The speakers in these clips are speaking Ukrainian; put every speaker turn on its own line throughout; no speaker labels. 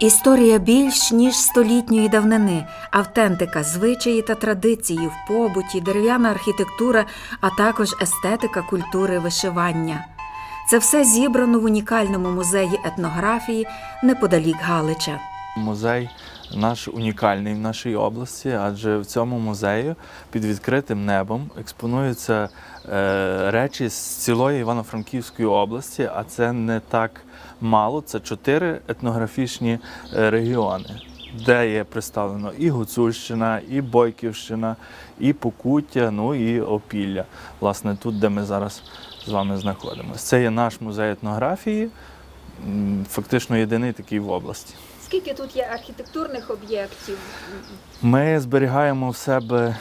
Історія більш ніж столітньої давнини, автентика, звичаї та традиції в побуті, дерев'яна архітектура, а також естетика культури вишивання. Це все зібрано в унікальному музеї етнографії неподалік Галича.
Музей наш унікальний в нашій області, адже в цьому музеї під відкритим небом експонуються е, речі з цілої Івано-Франківської області, а це не так мало. Це чотири етнографічні е, регіони, де є представлено і Гуцульщина, і Бойківщина, і Покуття, ну і Опілля. Власне, тут, де ми зараз з вами знаходимося. Це є наш музей етнографії, фактично єдиний такий в області.
Скільки тут є архітектурних об'єктів?
Ми зберігаємо в себе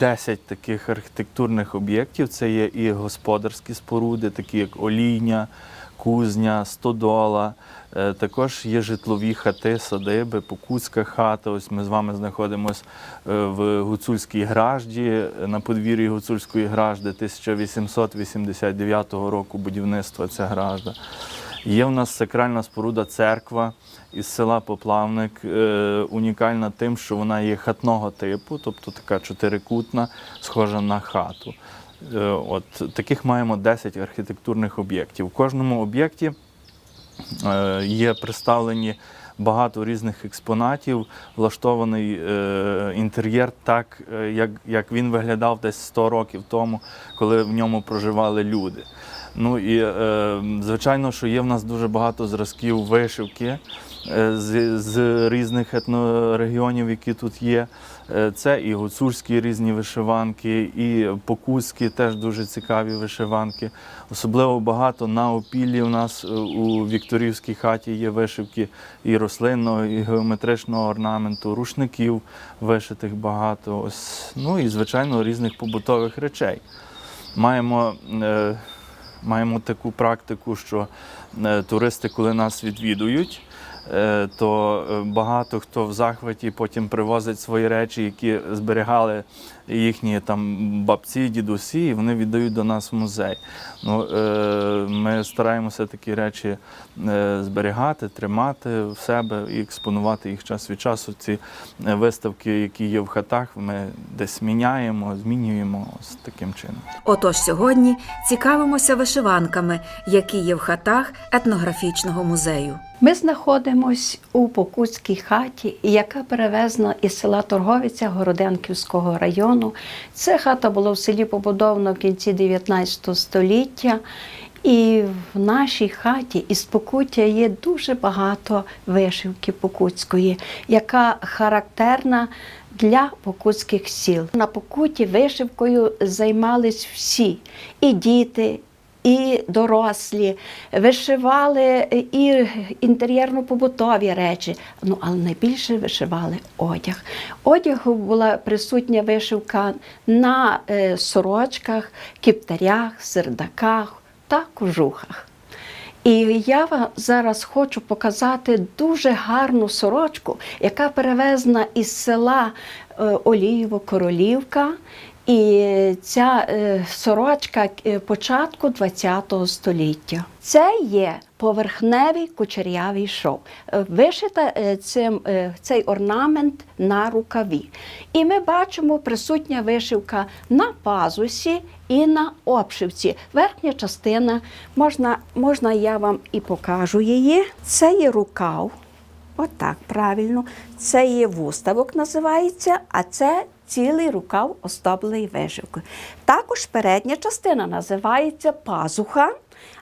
10 таких архітектурних об'єктів. Це є і господарські споруди, такі як олійня, кузня, стодола. Е, Також є житлові хати, садиби, Покутська хата. Ось ми з вами знаходимося в Гуцульській гражді, на подвір'ї Гуцульської гражди 1889 року будівництва ця гражда. Є в нас сакральна споруда церква із села Поплавник, е, унікальна тим, що вона є хатного типу, тобто така чотирикутна, схожа на хату. Е, От таких маємо 10 архітектурних об'єктів. В кожному об'єкті е, є представлені багато різних експонатів, влаштований інтер'єр так, як він виглядав десь 100 років тому, коли в ньому проживали люди. Ну і е, звичайно, що є в нас дуже багато зразків вишивки е, з, з різних етнорегіонів, які тут є. Е, Це і гуцульські різні вишиванки, і покузькі теж дуже цікаві вишиванки. Особливо багато на опіллі у нас е, у Вікторівській хаті є вишивки і рослинного, і геометричного орнаменту, рушників вишитих багато. Ось, ну і звичайно різних побутових речей. Маємо е, маємо таку практику, що е, туристи, коли нас відвідують, е, то е, багато хто в захваті потім привозить свої речі, які зберігали їхні там бабці, дідусі, і вони віддають до нас в музей. Ну, е, ми стараємося такі речі е, зберігати, тримати в себе і експонувати їх час від часу. Ці е, виставки, які є в хатах, ми десь міняємо, змінюємо ось таким чином.
Отож сьогодні цікавимося вишиванками, які є в хатах етнографічного музею.
Ми знаходимось у Покутській хаті, яка перевезена із села Торговиця Городенківського району. Ця хата була в селі побудована в кінці 19 століття. І в нашій хаті із Покуття є дуже багато вишивки покутської, яка характерна для покутських сіл. На Покуті вишивкою займались всі і діти, і дорослі, вишивали і інтер'єрно-побутові речі, ну але найбільше вишивали одяг. Одягу була присутня вишивка на е, сорочках, кіптарях, сердаках та кожухах. І я вам зараз хочу показати дуже гарну сорочку, яка перевезена із села е, Олієво-Королівка. І ця е, сорочка е, початку ХХ століття. Це є поверхневий кучерявий шов. Е, Вишита цим, цей орнамент на рукаві. І ми бачимо присутня вишивка на пазусі і на обшивці. Верхня частина, можна, можна я вам і покажу її. Це є рукав. Отак, правильно. Це є вуставок, називається, а це цілий рукав оздоблений вишивкою. Також передня частина називається пазуха,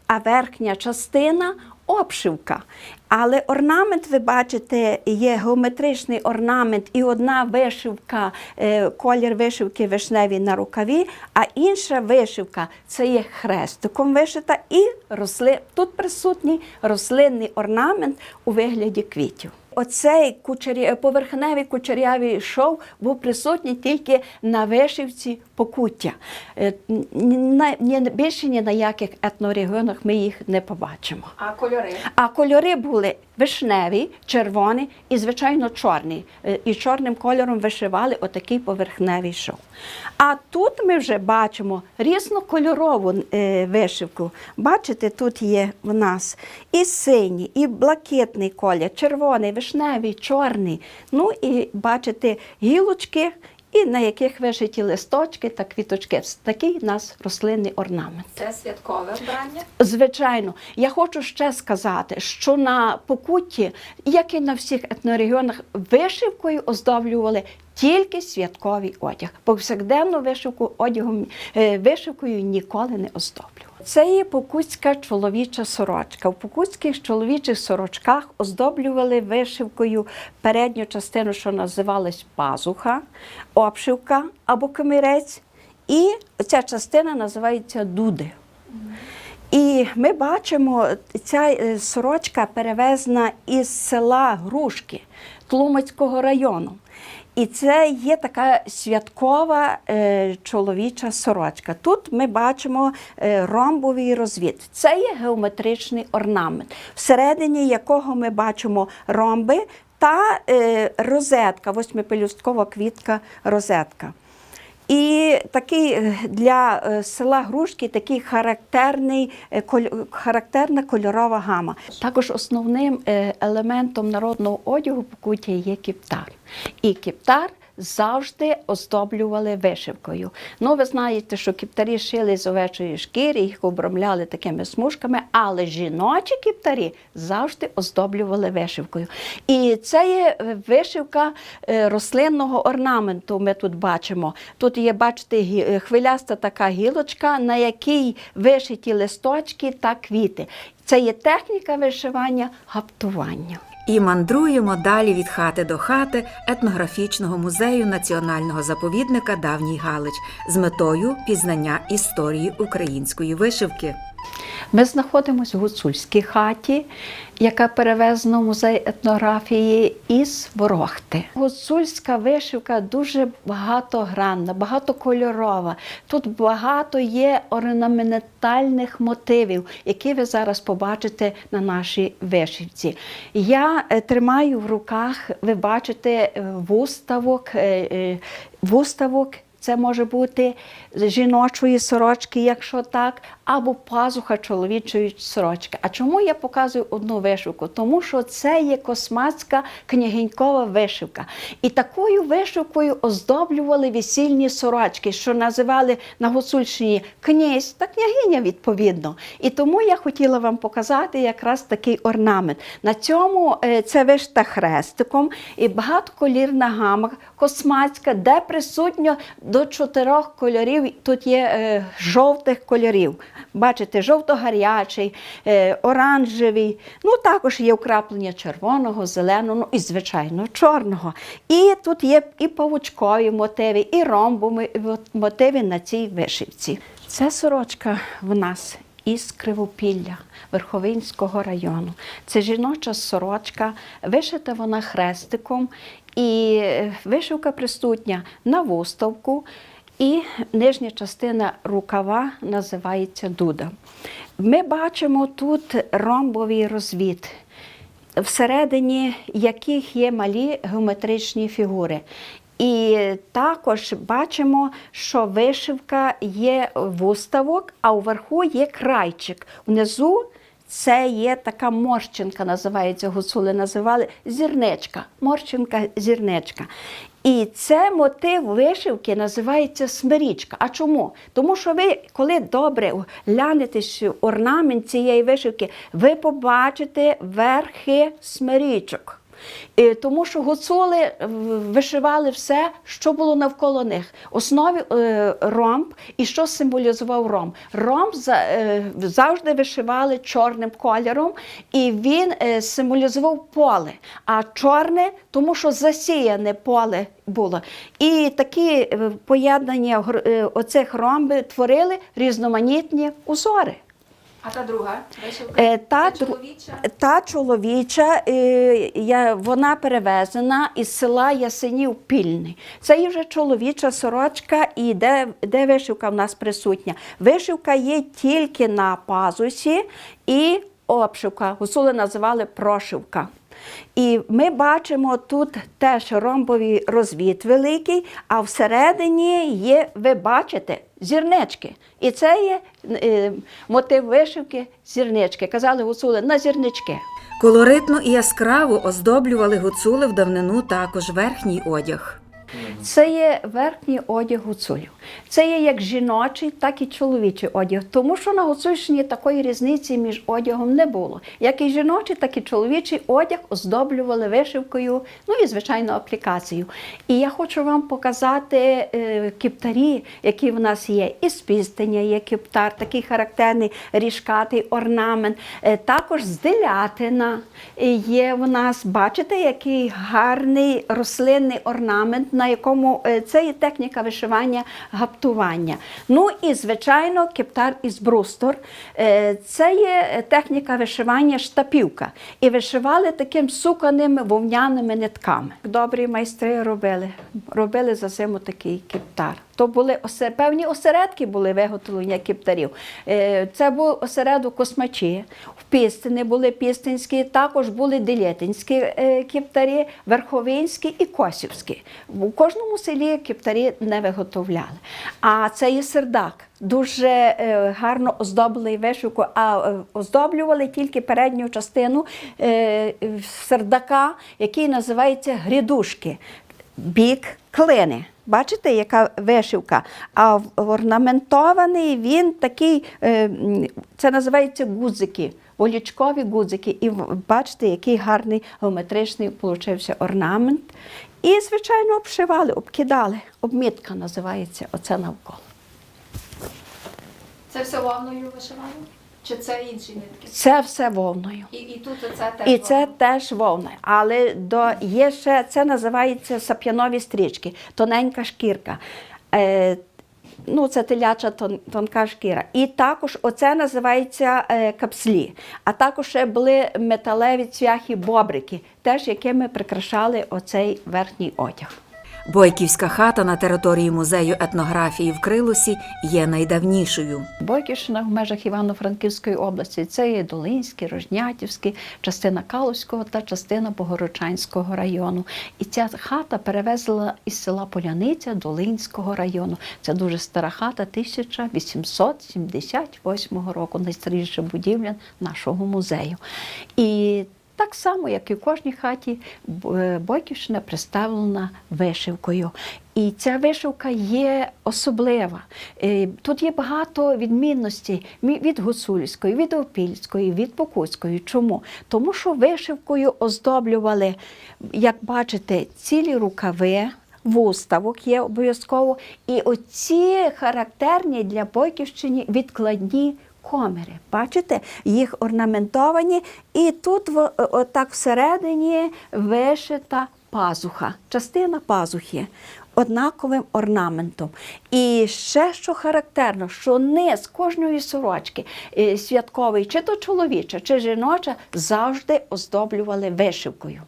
а верхня частина обшивка. Але орнамент, ви бачите, є геометричний орнамент і одна вишивка, е, колір вишивки вишневий на рукаві, а інша вишивка це є хрестиком вишита і росли... тут присутній рослинний орнамент у вигляді квітів. Оцей кучері... поверхневий кучерявий шов був присутній тільки на вишивці покуття. Е, Більше ні на яких етнорегіонах ми їх не побачимо.
А кольори?
А кольори були вишневий, червоний і, звичайно, чорний. Е, І чорним кольором вишивали отакий поверхневий шов. А тут ми вже бачимо різнокольорову е, вишивку. Бачите, тут є в нас і синій, і блакитний колір, червоний, вишневий, чорний. Ну і бачите гілочки, і на яких вишиті листочки та квіточки. Такий у нас рослинний орнамент.
Це святкове вбрання.
Звичайно, я хочу ще сказати, що на Покутті, як і на всіх етнорегіонах, вишивкою оздоблювали тільки святковий одяг. Повсякденну вишивку одягом е, вишивкою ніколи не оздоблювали. Це є покутська чоловіча сорочка. В покутських чоловічих сорочках оздоблювали вишивкою передню частину, що називалась пазуха, обшивка або комірець, і ця частина називається дуди. І ми бачимо, ця е, сорочка перевезена із села Грушки Тлумацького району. І це є така святкова е, чоловіча сорочка. Тут ми бачимо е, ромбовий розвід. Це є геометричний орнамент, всередині якого ми бачимо ромби та е, розетка, восьмипелюсткова квітка розетка. І такий е, для е, села Грушки такий характерний, е, характерна кольорова гама. Також основним елементом народного одягу Покуття є кіптар. І кіптар завжди оздоблювали вишивкою. Ну, ви знаєте, що кіптарі шили з овечої шкіри, їх обрамляли такими смужками, але жіночі кіптарі завжди оздоблювали вишивкою. І це є е, вишивка е, рослинного орнаменту. Ми тут бачимо. Тут є, бачите, е, хвиляста така гілочка, на якій вишиті листочки та квіти. Це є техніка вишивання гаптування.
І мандруємо далі від хати до хати етнографічного музею національного заповідника Давній Галич з метою пізнання історії української вишивки.
Ми знаходимося в гуцульській хаті, яка перевезена в музей етнографії із Ворохти. Гуцульська вишивка дуже багатогранна, багатокольорова. Тут багато є орнаментальних мотивів, які ви зараз побачите на нашій вишивці. Я е, тримаю в руках, ви бачите, е, вуставок, е, вуставок. Це може бути жіночої сорочки, якщо так, або пазуха чоловічої сорочки. А чому я показую одну вишивку? Тому що це є космацька княгинькова вишивка. І такою вишивкою оздоблювали весільні сорочки, що називали на Гуцульщині князь та княгиня відповідно. І тому я хотіла вам показати якраз такий орнамент. На цьому е, це вишита хрестиком і багатоколірна гама космацька, де присутньо до чотирьох кольорів. Тут є е, жовтих кольорів. Бачите, жовто-гарячий, е, оранжевий. Ну, також є вкраплення червоного, зеленого, ну і, звичайно, чорного. І тут є і павучкові мотиви, і ромбові мотиви на цій вишивці. Це сорочка в нас із Кривопілля Верховинського району. Це жіноча сорочка, вишита вона хрестиком, і е, вишивка присутня на вуставку. І нижня частина рукава називається дуда. Ми бачимо тут ромбовий розвід, всередині яких є малі геометричні фігури. І також бачимо, що вишивка є вуставок, а вверху є крайчик. Внизу це є така морщинка, називається гуцули, називали зірничка. Морщинка зірничка. І це мотив вишивки називається смирічка. А чому? Тому що ви, коли добре глянетесь орнамент цієї вишивки, ви побачите верхи смирічок. Е, Тому що гуцули е, вишивали все, що було навколо них. Основі е, ромб і що символізував ромб. Ромб за- завжди вишивали чорним кольором, і він символізував поле. А чорне, тому що засіяне поле було. І такі поєднання оцих ромби творили різноманітні узори.
А та друга вишивка?
Е, Та,
чоловіча?
та чоловіча, е, я, вона перевезена із села Ясенів Пільний. Це є вже чоловіча сорочка, і де, де вишивка в нас присутня. Вишивка є тільки на пазусі і обшивка, Гусули називали прошивка. І ми бачимо тут теж ромбовий розвід великий, а всередині є, ви бачите, зірнички. І це є е, мотив вишивки зірнички. Казали гуцули на зірнички.
Колоритно і яскраво оздоблювали гуцули в давнину також верхній одяг.
Це є верхній одяг гуцулів. Це є як жіночий, так і чоловічий одяг. Тому що на Гуцульщині такої різниці між одягом не було. Як і жіночий, так і чоловічий одяг оздоблювали вишивкою, ну і звичайно аплікацією. І я хочу вам показати е, кептарі, які в нас є. І з пістиня є кептар, такий характерний ріжкатий орнамент. Е, також з делятина є в нас, бачите, який гарний рослинний орнамент, на якому е, це є техніка вишивання гаптування. Ну і, звичайно, кептар із брустор. Е, Це є техніка вишивання штапівка. І вишивали таким суканими вовняними нитками. Добрі майстри робили. Робили за зиму такий кептар. То були певні осередки були виготовлення кептарів. Е, Це був осередок космачі. В Пістини були пістинські, також були делятинські е, кептарі, верховинські і косівські. У кожному селі кептарі не виготовляли. А це є сердак. Дуже е, гарно оздобили вишивку, а е, оздоблювали тільки передню частину е, сердака, який називається грідушки бік клини. Бачите, яка вишивка? А орнаментований він такий, це називається гудзики, волічкові гудзики. І бачите, який гарний геометричний получився орнамент. І, звичайно, обшивали, обкидали. Обмітка називається оце навколо.
Це все вовною вишивали? Чи це інші нитки?
Це все вовною.
І, і тут оце теж
І це
вовна?
теж вовна. Але до, є ще, це називається сап'янові стрічки, тоненька шкірка. Е, ну, це теляча тон, тонка шкіра. І також оце називається е, капслі. А також ще були металеві цвяхи бобрики, теж якими прикрашали оцей верхній одяг.
Бойківська хата на території музею етнографії в Крилусі є найдавнішою.
Бойківщина в межах Івано-Франківської області це є Долинський, Рожнятівський, частина Калузького та частина Богородчанського району. І ця хата перевезла із села Поляниця Долинського району. Це дуже стара хата 1878 року, найстаріша будівля нашого музею. І так само, як і в кожній хаті, е, Бойківщина представлена вишивкою. І ця вишивка є особлива. Е, Тут є багато відмінностей мі- від гуцульської, від опільської, від покутської. Чому? Тому що вишивкою оздоблювали, як бачите, цілі рукави. Вуставок є обов'язково. І оці характерні для Бойківщини відкладні комери. Бачите, їх орнаментовані, і тут в- отак всередині вишита пазуха, частина пазухи. Однаковим орнаментом. І ще що характерно, що низ кожної сорочки е, святковий, чи то чоловіча, чи жіноча, завжди оздоблювали вишивкою.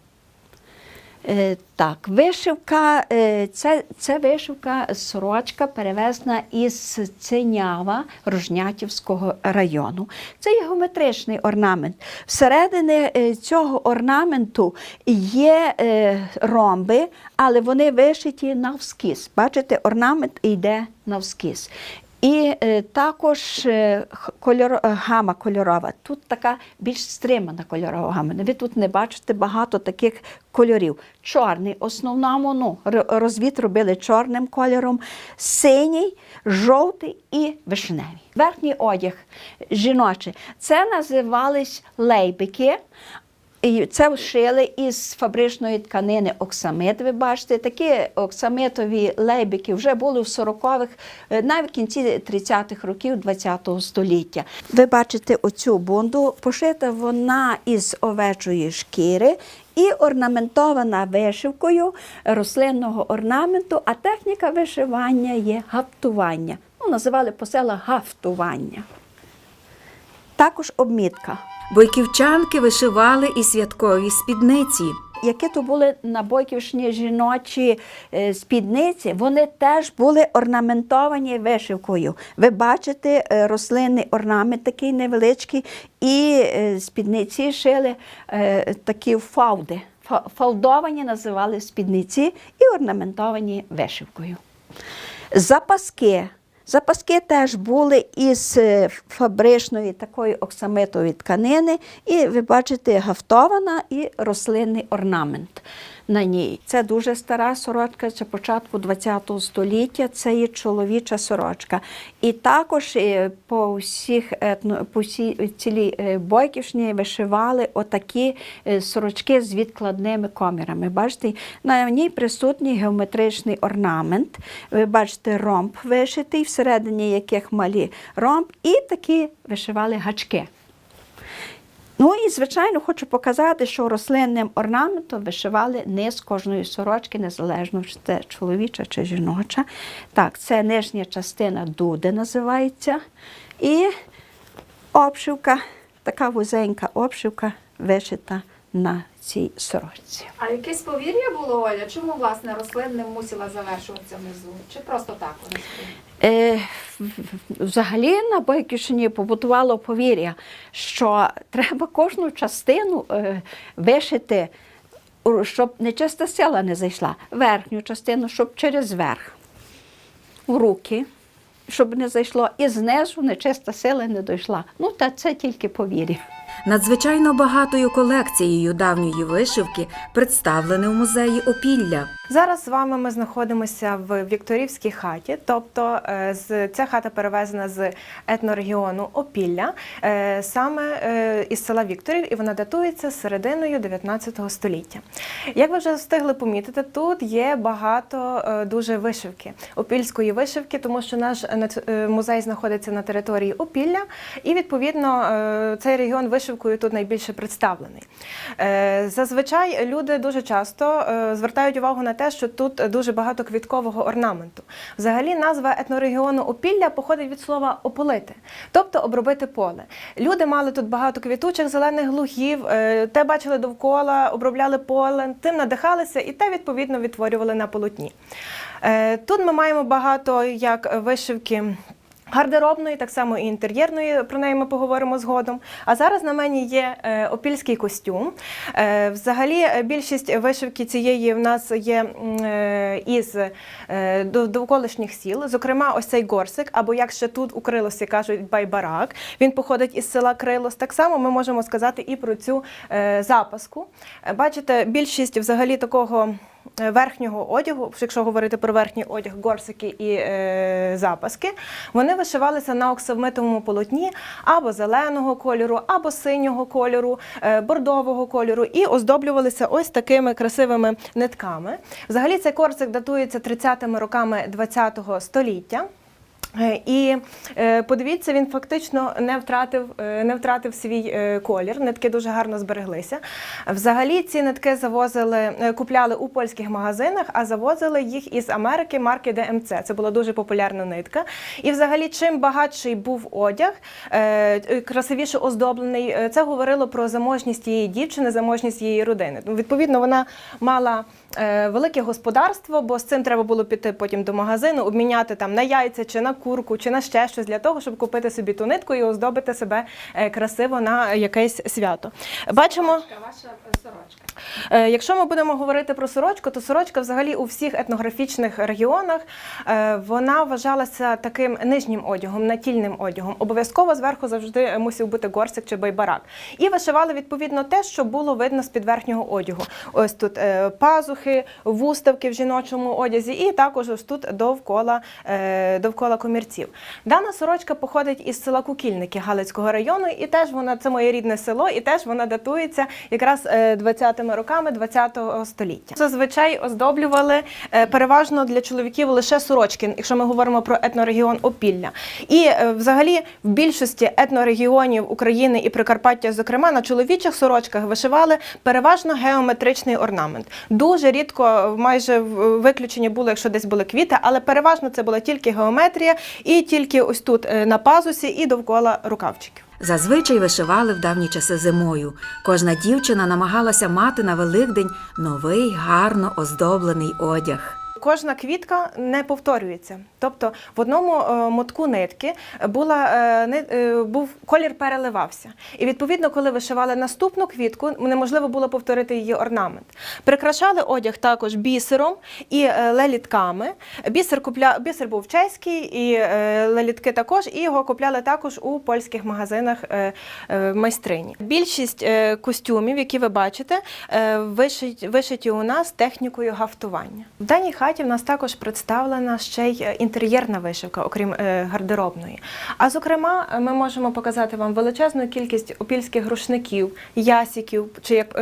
Е, Так, вишивка, е, це, це вишивка сорочка перевезена із Ценява Рожнятівського району. Це геометричний орнамент. Всередині е, цього орнаменту є ромби, але вони вишиті навскіз. Бачите, орнамент йде навскіз. І е, також е, кольор, е, гама кольорова. Тут така більш стримана кольорова гама. Ви тут не бачите багато таких кольорів. Чорний, основному ну, р- розвід робили чорним кольором, синій, жовтий і вишневий. Верхній одяг жіночий. Це називались лейбики. І це шили із фабричної тканини оксамит. Ви бачите, такі оксамитові лейбики вже були в 40-х, е, навіть в кінці 30-х років ХХ століття. Ви бачите оцю бунду, пошита вона із овечої шкіри і орнаментована вишивкою рослинного орнаменту, а техніка вишивання є гаптування. Ну, називали по селах гафтування. Також обмітка.
Бойківчанки вишивали і святкові спідниці.
Які то були на Бойківщині жіночі е, спідниці, вони теж були орнаментовані вишивкою. Ви бачите е, рослинний орнамент такий невеличкий, і е, спідниці шили такі фауди. Фалдовані називали спідниці і орнаментовані вишивкою. Запаски. Запаски теж були із е, фабричної такої оксамитової тканини, і ви бачите гафтована і рослинний орнамент на ній. Це дуже стара сорочка, це початку ХХ століття, це є чоловіча сорочка. І також е, по всіх етно, по всій цілій е, Бойківщині вишивали отакі е, сорочки з відкладними комірами. Бачите, на ній присутній геометричний орнамент. Ви бачите ромб вишитий, всередині яких малі ромб, і такі вишивали гачки. Ну і, звичайно, хочу показати, що рослинним орнаментом вишивали низ кожної сорочки, незалежно, чи це чоловіча чи жіноча. Так, це нижня частина дуди називається. І обшивка, така вузенька обшивка вишита на цій сорочці.
А якесь повір'я було, Оля? Чому власне рослинним мусила завершуватися внизу? Чи просто так вона?
Е, взагалі на Бойківщині побутувало повір'я, що треба кожну частину е, вишити, щоб нечиста сила не зайшла. Верхню частину, щоб через верх, в руки, щоб не зайшло, і знизу нечиста сила не дійшла. Ну, та це тільки повір'я.
Надзвичайно багатою колекцією давньої вишивки представлене в музеї Опілля.
Зараз з вами ми знаходимося в Вікторівській хаті, тобто е, ця хата перевезена з етнорегіону Опілля, е, саме е, із села Вікторів, і вона датується серединою 19 століття. Як ви вже встигли помітити, тут є багато дуже вишивки, опільської вишивки, тому що наш музей знаходиться на території Опілля, і відповідно цей регіон вишивкою тут найбільше представлений. Е, Зазвичай люди дуже часто е, звертають увагу на те, що тут дуже багато квіткового орнаменту. Взагалі, назва етнорегіону Опілля походить від слова ополити, тобто обробити поле. Люди мали тут багато квітучих зелених лугів, е, те бачили довкола, обробляли поле, тим надихалися і те відповідно відтворювали на полотні. Тут ми маємо багато як вишивки. Гардеробної, так само і інтер'єрної, про неї ми поговоримо згодом. А зараз на мені є е, опільський костюм. Е, взагалі, е, більшість вишивки цієї в нас є із довколишніх сіл. Зокрема, ось цей горсик, або як ще тут у Крилосі кажуть байбарак. Він походить із села Крилос. Так само ми можемо сказати і про цю запаску. Бачите, більшість взагалі такого верхнього одягу, якщо говорити про верхній одяг, горсики і е, запаски, вони вишивалися на оксамитовому полотні або зеленого кольору, або синього кольору, е, бордового кольору, і оздоблювалися ось такими красивими нитками. Взагалі цей корсик датується 30-ми роками ХХ століття. Е, І е, подивіться, він фактично не втратив, е, не втратив свій колір. Нитки дуже гарно збереглися. Взагалі ці нитки завозили, купляли у польських магазинах, а завозили їх із Америки марки ДМЦ. Це була дуже популярна нитка. І взагалі, чим багатший був одяг, красивіше оздоблений, це говорило про заможність її дівчини, заможність її родини. Відповідно, вона мала велике господарство, бо з цим треба було піти потім до магазину, обміняти там на яйця чи на курку, чи на ще щось для того, щоб купити собі ту нитку і оздобити себе е, красиво на якесь свято. Бачимо.
Ваша е, сорочка.
Е, якщо ми будемо говорити про сорочку, то сорочка, взагалі, у всіх етнографічних регіонах е, вона вважалася таким нижнім одягом, натільним одягом. Обов'язково зверху завжди мусив бути горсик чи байбарак. І вишивали відповідно те, що було видно з під верхнього одягу. Ось тут е, пазухи, вуставки в жіночому одязі, і також ось тут довкола довкола комірців. Дана сорочка походить із села Кукільники Галицького району, і теж вона це моє рідне село, і теж вона датується якраз 20 30-ми роками ХХ століття. Зазвичай оздоблювали е, переважно для чоловіків лише сорочки, якщо ми говоримо про етнорегіон Опілля. І е, взагалі в більшості етнорегіонів України і Прикарпаття, зокрема, на чоловічих сорочках вишивали переважно геометричний орнамент. Дуже рідко, майже виключення було, якщо десь були квіти, але переважно це була тільки геометрія, і тільки ось тут е, на пазусі, і довкола рукавчиків.
Зазвичай вишивали в давні часи зимою. Кожна дівчина намагалася мати на Великдень новий гарно оздоблений одяг.
Кожна квітка не повторюється. Тобто в одному е, мотку нитки була, е, е, був колір переливався. І відповідно, коли вишивали наступну квітку, неможливо було повторити її орнамент. Прикрашали одяг також бісером і лелітками. Бісер, купля... Бісер був чеський, і лелітки також, і його купляли також у польських магазинах майстрині. Більшість костюмів, які ви бачите, вишиті у нас технікою гафтування. В даній хаті в нас також представлена ще й е, інтер'єрна вишивка, окрім е, гардеробної. А зокрема, е, ми можемо показати вам величезну кількість опільських рушників, ясіків чи як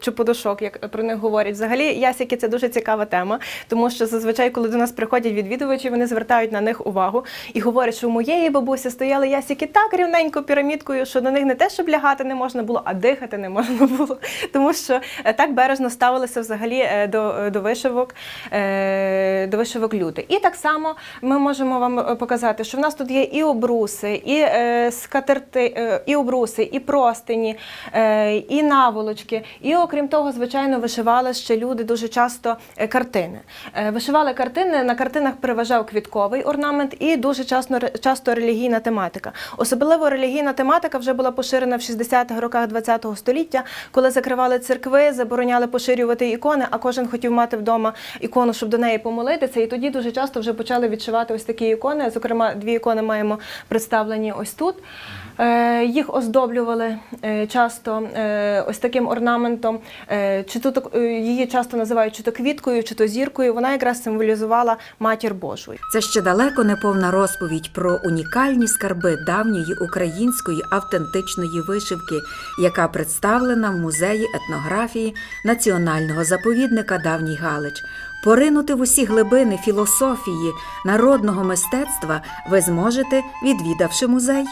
чи подушок, як про них говорять. Взагалі, ясіки це дуже цікава тема, тому що зазвичай, коли до нас приходять відвідувачі, вони звертають на них увагу і говорять, що у моєї бабусі стояли ясіки так рівненько пірамідкою, що на них не те, щоб лягати не можна було, а дихати не можна було, тому що так бережно ставилися взагалі до, до вишивок, до вишивок люди. І так само ми можемо вам е, показати, що в нас тут є і обруси, і е, скатерти, е, і обруси, і простині, е, і наволочки. І окрім того, звичайно, вишивали ще люди дуже часто е, картини. Е, Вишивали картини, на картинах переважав квітковий орнамент і дуже часто, часто релігійна тематика. Особливо релігійна тематика вже була поширена в 60-х роках ХХ століття, коли закривали церкви, забороняли поширювати ікони, а кожен хотів мати вдома ікону, щоб до неї помолитися. І тоді дуже часто вже почали відшивати ось такі ікони. Зокрема, дві ікони маємо представлені ось тут. Е, Їх оздоблювали е, часто е, ось таким орнаментом. Чи то її часто називають чи то квіткою, чи то зіркою. Вона якраз символізувала матір Божу.
Це ще далеко не повна розповідь про унікальні скарби давньої української автентичної вишивки, яка представлена в музеї етнографії Національного заповідника Давній Галич. Поринути в усі глибини філософії народного мистецтва ви зможете, відвідавши музей.